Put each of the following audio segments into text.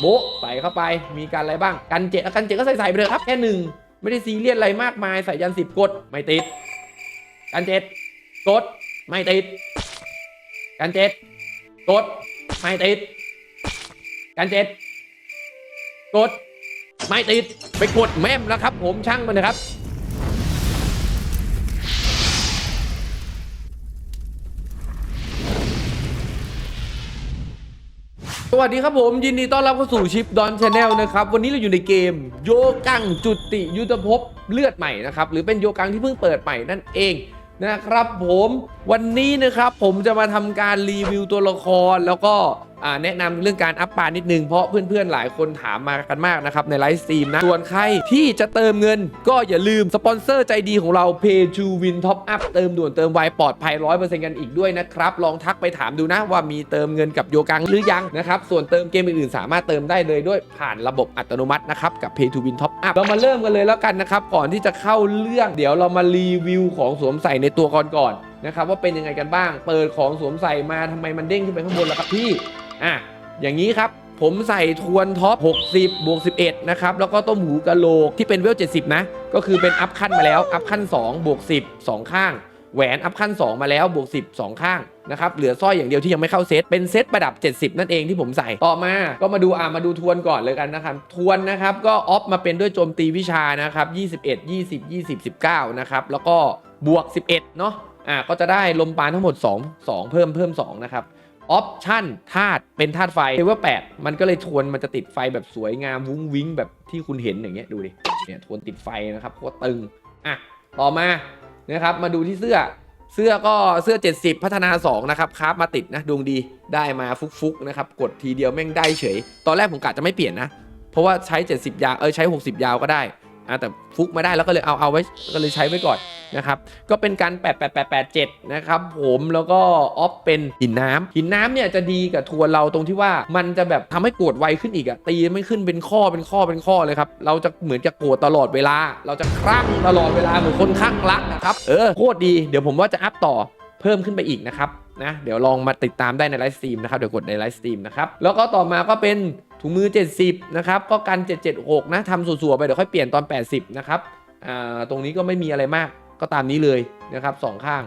โบ๊ะใส่เข้าไปมีการอะไรบ้างกันเจ็ดอะกันเจ็ดก็ใส่ใส่ไปเลยครับแค่หนึ่งไม่ได้ซีเรียสอะไรมากมายใส่ยันสิบกดไม่ติด กันเจ็ดกดไม่ติด กันเจ็ดกดไม่ติด กันเจ็ดกดไม่ติดไปกดแม่มแล้วครับ ผมช่างมันนะครับ สวัสดีครับผม ยินดีต้อนรับเข้าสู่ชิปดอนชาแนลนะครับ วันนี้เราอยู่ในเกม โยกังจุติยุทธภพเลือดใหม่นะครับ หรือเป็นโยกังที่เพิ่งเปิดใหม่นั่นเองนะครับผมวันนี้นะครับผมจะมาทำการรีวิวตัวละครแล้วก็ แนะนำเรื่องการอัพปานิดนึง เพราะเพื่อนๆหลายคนถามมากันมากนะครับในไลฟ์สตรีมนะ ส่วนใครที่จะเติมเงิน ก็อย่าลืมสปอนเซอร์ใจดีของเรา Pay to Win Top Up เติมด่วนเติมไวปลอดภัย 100%กันอีกด้วยนะครับ ลองทักไปถามดูนะว่ามีเติมเงินกับโยกังหรือยังนะครับ ส่วนเติมเกมอื่นๆ สามารถเติมได้เลยด้วยผ่านระบบอัตโนมัตินะครับกับ Pay to Win Top Up เรามาเริ่มกันเลยแล้วกันนะครับก่อนที่จะเข้าเรื่องเดี๋ยวเรามารีวิวของสวมใส่ในตัวก่อนก่อนนะครับว่าเป็นยังไงกันบ้าง เปิดของสวมใส่มาทำไมมันเด้งขึ้นไปข้างบนล่ะครับพี่ อะอย่างนี้ครับผมใส่ทวนท็อป 60 บวก 11 นะครับ แล้วก็ต้มหูกะโหลกที่เป็นเวล 70 นะ ก็คือเป็นอัพขั้นมาแล้ว อัพขั้น 2 บวก 10 2 ข้าง แหวนอัพขั้น 2 มาแล้ว บวก 10 2 ข้างนะครับ เหลือสร้อยอย่างเดียวที่ยังไม่เข้าเซต เป็นเซตประดับ 70 นั่นเองที่ผมใส่ ต่อมา ก็มาดูอ่ามาดูทวนก่อนเลยกันนะครับ ทวนนะครับ ก็ออฟมาเป็นด้วยโจมตีวิชานะครับ 21 20 20 19 นะครับ แล้วก็บวก 11 เนาะ อ่า ก็จะได้ลมปานทั้งหมด 2 2 เพิ่มเพิ่ม 2 นะครับ ออปชั่นธาตุเป็นธาตุไฟเลเวล8มันก็เลยทวนมันจะติดไฟแบบสวยงามวุ้งวิ้งแบบที่คุณเห็นอย่างเงี้ยดูดิเนี่ยทวนติดไฟนะครับโคตรตึงอะต่อมานะครับมาดูที่เสื้อเสื้อก็เสื้อ 70 พัฒนา 2 นะครับคราฟมาติดนะดวงดีได้มาฟุกๆนะครับกดทีเดียวแม่งได้เฉย ตอนแรกผมกะจะไม่เปลี่ยนนะ เพราะว่าใช้ 70 ยาวเออใช้ 60 ยาวก็ได้ อะแต่ฟุกมาได้แล้วก็เลยเอาเอาไว้ก็เลยใช้ไว้ก่อนนะครับก็เป็นการ 88887 นะครับผมแล้วก็ออฟเป็นหินน้ำหินน้ำเนี่ยจะดีกับทัวร์เราตรงที่ว่ามันจะแบบทำให้โกรธไวขึ้นอีกอะตีไม่ขึ้นเป็นข้อเป็นข้อเป็นข้อเลยครับ เราจะเหมือนจะโกรธตลอดเวลา เราจะคลั่งตลอดเวลาเหมือนคนคลั่งรักนะครับเออโคตรดีเดี๋ยวผมว่าจะอัพต่อเพิ่มขึ้นไปอีกนะครับนะเดี๋ยวลองมาติดตามได้ในไลฟ์สตรีมนะครับเดี๋ยวกดในไลฟ์สตรีมนะครับแล้วก็ต่อมาก็เป็น ถุงมือ 70 นะครับ ก็กัน 776 นะทำส่วนๆไป เดี๋ยวค่อยเปลี่ยนตอน 80 นะครับตรงนี้ก็ไม่มีอะไรมากก็ตามนี้เลยนะครับสองข้าง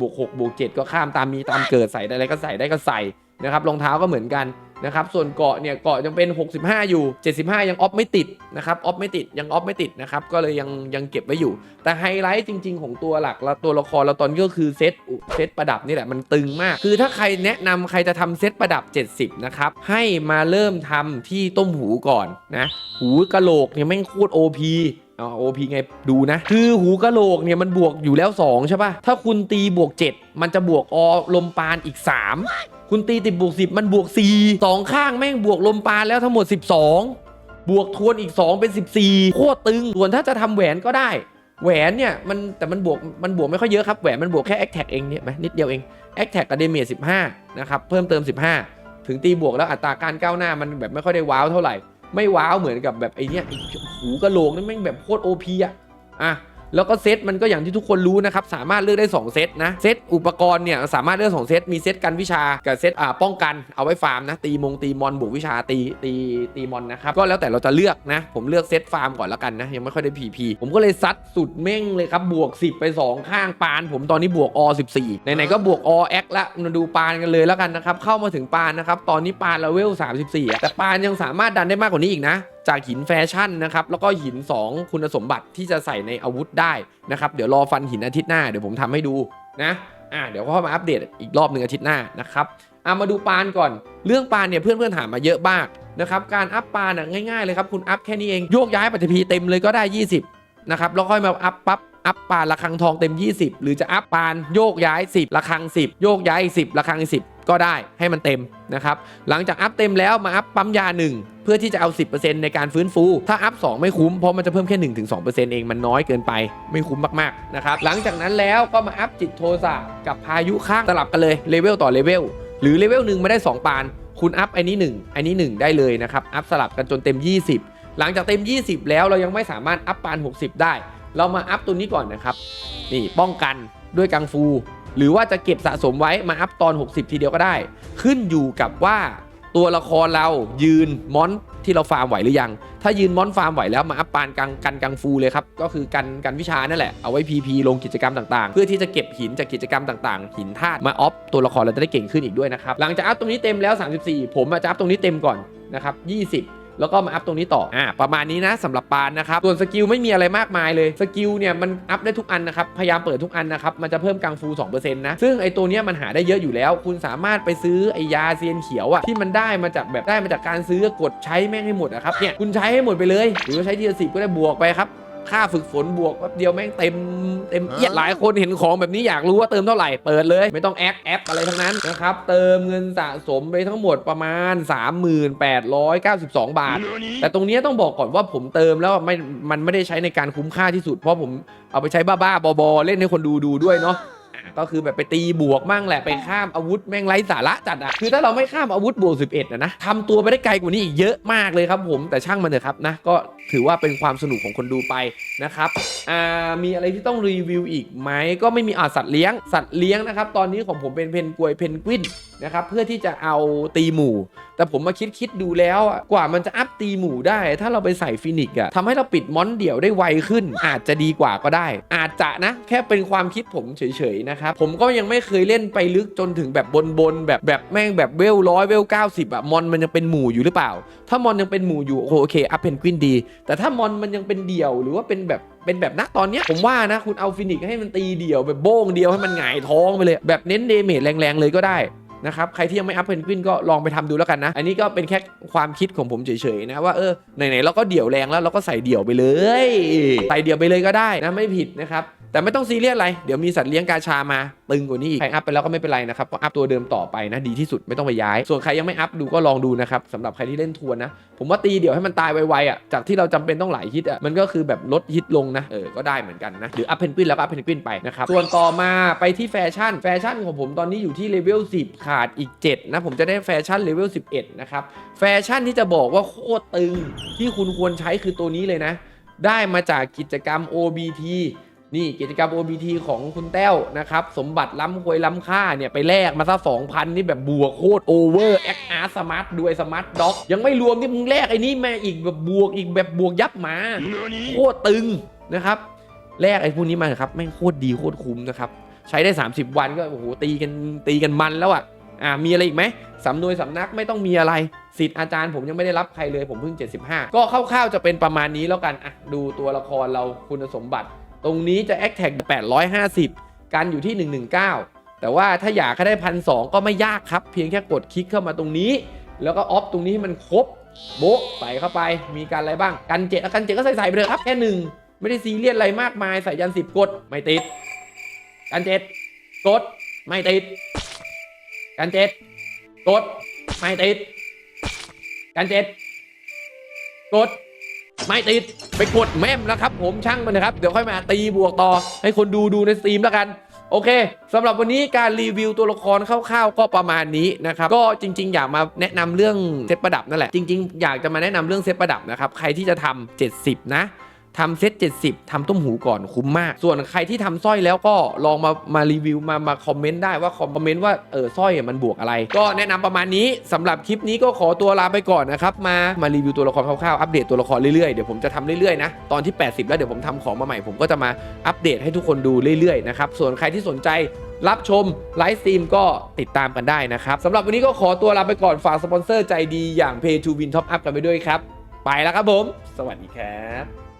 บวก6บวก7 ก็ข้ามตามมีตามเกิดใส่ได้อะไรก็ใส่ได้ก็ใส่นะครับรองเท้าก็เหมือนกัน นะครับส่วนเกาะเนี่ยเกาะยังเป็น 65 อยู่ 75 ยังออฟไม่ติดนะครับออฟไม่ติดยังออฟไม่ติดนะครับก็เลยยังยังเก็บไว้อยู่ แต่ไฮไลท์จริง ๆ ของตัวหลักและตัวละครเราตอนนี้ก็คือเซตเซตประดับนี่แหละมันตึงมาก คือถ้าใครแนะนำใครจะทำเซตประดับ 70 นะครับ ให้มาเริ่มทำที่ต้มหูก่อนนะหูกะโหลกเนี่ยแม่งโคตร OP เอาโอพีไงดูนะ คือหูกะโหลกเนี่ยมันบวกอยู่แล้ว 2 ใช่ปะถ้าคุณตีบวก 7 มันจะบวกอลมปานอีก 3 คุณตีติดบวก10 มันบวก4 2 ข้างแม่งบวกลมปานแล้วทั้งหมด 12 บวกทวนอีก 2 เป็น 14 โคตรตึง ส่วนถ้าจะทำแหวนก็ได้ แหวนเนี่ยมันแต่มันบวกมันบวกไม่ค่อยเยอะครับ แหวนมันบวกแค่ a อ t แท็กเองเนี่ยไหมนิดเดียวเอง a อ t แท็กกับเดเมีย15 นะครับ เพิ่มเติม 15 ถึงตีบวกแล้วอัตราการก้าวหน้ามันแบบไม่ค่อยได้ว้าวเท่าไหร่ ไม่ว้าวเหมือนกับแบบไอเนี้ยหูกระโหลกนี่แม่งแบบโคตรโอพีอะอะ แล้วก็เซตมันก็อย่างที่ทุกคนรู้นะครับสามารถเลือกได้ 2 เซตนะเซตอุปกรณ์เนี่ยสามารถเลือก2เซตมีเซตกันวิชากับเซตอ่าป้องกันเอาไว้ฟาร์มนะตีมงตีมอนบวกวิชาตีตีตีมอนนะครับก็แล้วแต่เราจะเลือกนะ ผมเลือกเซตฟาร์มก่อนแล้วกันนะยังไม่ค่อยได้พีพีผมก็เลยซัดสุดเม่งเลยครับบวก 10 ไป 2 ข้างปาน ผมตอนนี้บวกอ14ไหนๆก็บวกอแอคละมาดูปานกันเลยแล้วกันนะครับเข้ามาถึงปานนะครับตอนนี้ปานเราเวล34แต่ปานยังสามารถดันได้มากกว่านี้อีกนะ จากหินแฟชั่นนะครับแล้วก็หิน 2 คุณสมบัติที่จะใส่ในอาวุธได้นะครับเดี๋ยวรอฟันหินอาทิตย์หน้าเดี๋ยวผมทำให้ดูนะอ่าเดี๋ยวก็มาอัปเดตอีกรอบหนึ่งอาทิตย์หน้านะครับอ่ามาดูปานก่อน เรื่องปานเนี่ยเพื่อนๆถามมาเยอะมากนะครับการอัพปานง่ายๆเลยครับคุณอัพแค่นี้เองโยกย้ายปฏิพีเต็มเลยก็ได้ 20นะครับแล้วค่อยมาอัพปั๊บ อัพปานระฆังทองเต็ม 20 หรือจะอัพปานโยกย้าย 10ระฆัง 10 โยกย้ายอีก10ระฆังอีก10 ก็ได้ให้มันเต็มนะครับหลังจากอัพเต็มแล้วมาอัพปั๊มยา 1 เพื่อที่จะเอา 10%ในการฟื้นฟู ถ้าอัพ 2 ไม่คุ้มเพราะมันจะเพิ่มแค่ 1-2%เองมันน้อยเกินไปไม่คุ้มมากๆนะครับหลังจากนั้นแล้วก็มาอัพจิตโทสะกับพายุข้างสลับกันเลยเลเวลต่อเลเวลหรือเลเวลหนึ่งไม่ได้ 2 ปาน คุณอัพไอ้นี้ 1 ไอ้นี้ 1 ได้เลยนะครับอัพสลับกันจนเต็ม 20 หลังจากเต็ม 20 แล้วเรายังไม่สามารถอัพปาน 60 ได้ เรามาอัพตัวนี้ก่อนนะครับ นี่ป้องกันด้วยกังฟู หรือว่าจะเก็บสะสมไว้มาอัพตอน 60 ทีเดียวก็ได้ ขึ้นอยู่กับว่าตัวละครเรายืนมอนที่เราฟาร์มไหวหรือยัง ถ้ายืนมอนฟาร์มไหวแล้วมาอัพปานกังกันกังฟูเลยครับ ก็คือกันกันวิชานั่นแหละ เอาไว้ PP ลงกิจกรรมต่างๆ เพื่อที่จะเก็บหินจากกิจกรรมต่างๆ หินธาตุมาออฟตัวละครเราจะได้เก่งขึ้นอีกด้วยนะครับ หลังจากอัพตรงนี้เต็มแล้ว 34 ผมจะอัพตรงนี้เต็มก่อนนะครับ20 แล้วก็มาอัพตรงนี้ต่ออ่าประมาณนี้นะสำหรับปานนะครับส่วนสกิลไม่มีอะไรมากมายเลยสกิลเนี่ยมันอัพได้ทุกอันนะครับพยายามเปิดทุกอันนะครับมันจะเพิ่มกังฟู2%นะซึ่งไอตัวเนี้ยมันหาได้เยอะอยู่แล้ว คุณสามารถไปซื้อไอยาเซียนเขียวอะที่มันได้มาจากแบบได้มาจากการซื้อกดใช้แม่งให้หมดนะครับเนี่ยคุณใช้ให้หมดไปเลย หรือว่าใช้ทีละสิบก็ได้บวกไปครับ ค่าฝึกฝนบวกแป๊บเดียวแม่งเต็มเต็มเอียดหลายคนเห็นของแบบนี้อยากรู้ว่าเติมเท่าไหร่เปิดเลย ไม่ต้องแอคแอปอะไรทั้งนั้นนะครับเติมเงินสะสมไปทั้งหมดประมาณ 3892 บาท แต่ตรงเนี้ยต้องบอกก่อนว่าผมเติมแล้วไม่มันไม่ได้ใช้ในการคุ้มค่าที่สุด เพราะผมเอาไปใช้บ้าๆบอๆเล่นให้คนดูดูด้วยเนาะอะ ก็คือแบบไปตีบวกมั่งแหละไปข้ามอาวุธแม่งไร้สาระจัดอะคือถ้าเราไม่ข้ามอาวุธบวก11นะนะทำตัวไปได้ไกลกว่านี้อีกเยอะมากเลยครับผมแต่ช่างมันเถอะครับนะก็ถือว่าเป็นความสนุกของคนดูไปนะครับอ่ามีอะไรที่ต้องรีวิวอีกไหมก็ไม่มีอ่าสัตว์เลี้ยงสัตว์เลี้ยงนะครับตอนนี้ของผมเป็นเพนกวยเพนกวิน นะครับเพื่อที่จะเอาตีหมู่ แต่ผมมาคิดคิดดูแล้วกว่ามันจะอัพตีหมู่ได้ ถ้าเราไปใส่ฟินิกซ์อะทำให้เราปิดมอนเดี่ยวได้ไวขึ้น อาจจะดีกว่าก็ได้ อาจจะนะ แค่เป็นความคิดผมเฉยๆนะครับผมก็ยังไม่เคยเล่นไปลึกจนถึงแบบบนๆแบบแบบแม่งแบบเวลร้อยเวลเก้าสิบอะมอนมันยังเป็นหมู่อยู่หรือเปล่า ถ้ามอนยังเป็นหมู่อยู่โอโอเคอัพเพนกวินดี แต่ถ้ามอนมันยังเป็นเดี่ยวหรือว่าเป็นแบบเป็นแบบณตอนเนี้ยผมว่านะคุณเอาฟินิกซ์ให้มันตีเดี่ยวแบบโบ้งเดียวให้มันหงายท้องไปเลย แบบเน้นเดเมจแรงๆเลยก็ได้ นะครับใครที่ยังไม่อัพเพนกวินก็ลองไปทำดูแล้วกันนะ อันนี้ก็เป็นแค่ความคิดของผมเฉยๆนะว่าเออไหนๆเราก็เดี่ยวแรงแล้วเราก็ใส่เดี่ยวไปเลย ใส่เดี่ยวไปเลยก็ได้นะไม่ผิดนะครับ แต่ไม่ต้องซีเรียสอะไร เดี๋ยวมีสัตว์เลี้ยงกาชามา ตึงกว่านี้อีก ใครอัพไปแล้วก็ไม่เป็นไรนะครับ ก็อัพตัวเดิมต่อไปนะ ดีที่สุดไม่ต้องไปย้าย ส่วนใครยังไม่อัพดูก็ลองดูนะครับสำหรับใครที่เล่นทัวร์นะ ผมว่าตีเดี่ยวให้มันตายไวๆอะ จากที่เราจำเป็นต้องหลายฮิตอะ มันก็คือแบบลดฮิตลงนะ เออ ก็ได้เหมือนกันนะ หรืออัพเพนกวินแล้วก็อัพเพนกวินไปนะครับ ส่วนต่อมาไปที่แฟชั่น แฟชั่นของผมตอนนี้อยู่ที่เลเวล10 ขาดอีก 7 นะ ผมจะได้แฟชั่นเลเวล11 นะครับแฟชั่นที่จะบอกว่าโคตรตึงที่คุณควรใช้คือตัวนี้เลยนะ ได้มาจากกิจกรรม OBT นี่กิจกรรม OBT ของคุณแต้วนะครับ สมบัติล้ำควยล้ำค่าเนี่ย ไปแลกมาซะ2,000 นี่แบบบวกโคตรโอเวอร์แอคอาร์สมาร์ทด้วยสมาร์ทด็อกยังไม่รวมที่มึงแลกไอ้นี่มาอีกแบบบวกอีกแบบบวกยับหมาโคตรตึงนะครับแลกไอ้พวกนี้มาครับแม่งโคตรดีโคตรคุ้มนะครับ ใช้ได้ 30 วันก็โอ้โหตีกันตีกันมันแล้วอะอ่ามีอะไรอีกไหมสำนวยสำนักไม่ต้องมีอะไรสิทธิ์อาจารย์ผมยังไม่ได้รับใครเลยผมเพิ่ง 75 ก็คร่าวๆจะเป็นประมาณนี้แล้วกันอะดูตัวละครเราคุณสมบัติ ตรงนี้จะ a c t a g 850 กันอยู่ที่ 119 แต่ว่าถ้าอยากให้ได้พันสก็ไม่ยากครับ เพียงแค่กดคลิกเข้ามาตรงนี้ แล้วก็ออฟตรงนี้ให้มันครบโบะใส่เข้าไปมีการอะไรบ้าง กันเจ็ดกันเจ็ดก็ใส่ใส่ไปเลยครับแค่หนึ่งไม่ได้ซีเรียสอะไรมากมายใส่ยันสิบกดไม่ติด กันเจ็ดกดไม่ติด กันเจ็ดกดไม่ติด กันเจ็ดกด ไม่ติดไปกดแม่มแล้วครับ ผมช่างมันนะครับ เดี๋ยวค่อยมาตีบวกต่อ ให้คนดูดูในสตรีมแล้วกันโอเคสำหรับวันนี้การรีวิวตัวละครคร่าวๆ ก็ประมาณนี้นะครับ ก็จริง ๆ อยากมาแนะนำเรื่องเซตประดับนั่นแหละ จริง ๆ อยากจะมาแนะนำเรื่องเซตประดับนะครับ ใครที่จะทำ70 นะ ทำเซต70ทำต้มหูก่อนคุ้มมาก ส่วนใครที่ทำสร้อยแล้วก็ลองมามารีวิวมามาคอมเมนต์ได้ว่าคอมเมนต์ว่าเออสร้อยมันบวกอะไร ก็แนะนำประมาณนี้สำหรับคลิปนี้ก็ขอตัวลาไปก่อนนะครับ มามารีวิวตัวละครคร่าวๆอัปเดตตัวละครเรื่อยๆ เดี๋ยวผมจะทำเรื่อยๆนะตอนที่ 80 แล้วเดี๋ยวผมทำของมาใหม่ผมก็จะมาอัปเดตให้ทุกคนดูเรื่อยๆนะครับส่วนใครที่สนใจรับชมไลฟ์สตรีมก็ติดตามกันได้นะครับสำหรับวันนี้ก็ขอตัวลาไปก่อนฝากสปอนเซอร์ใจดีอย่าง Pay to Win Top Up กันไปด้วยครับ ไปแล้วครับผม สวัสดีครับ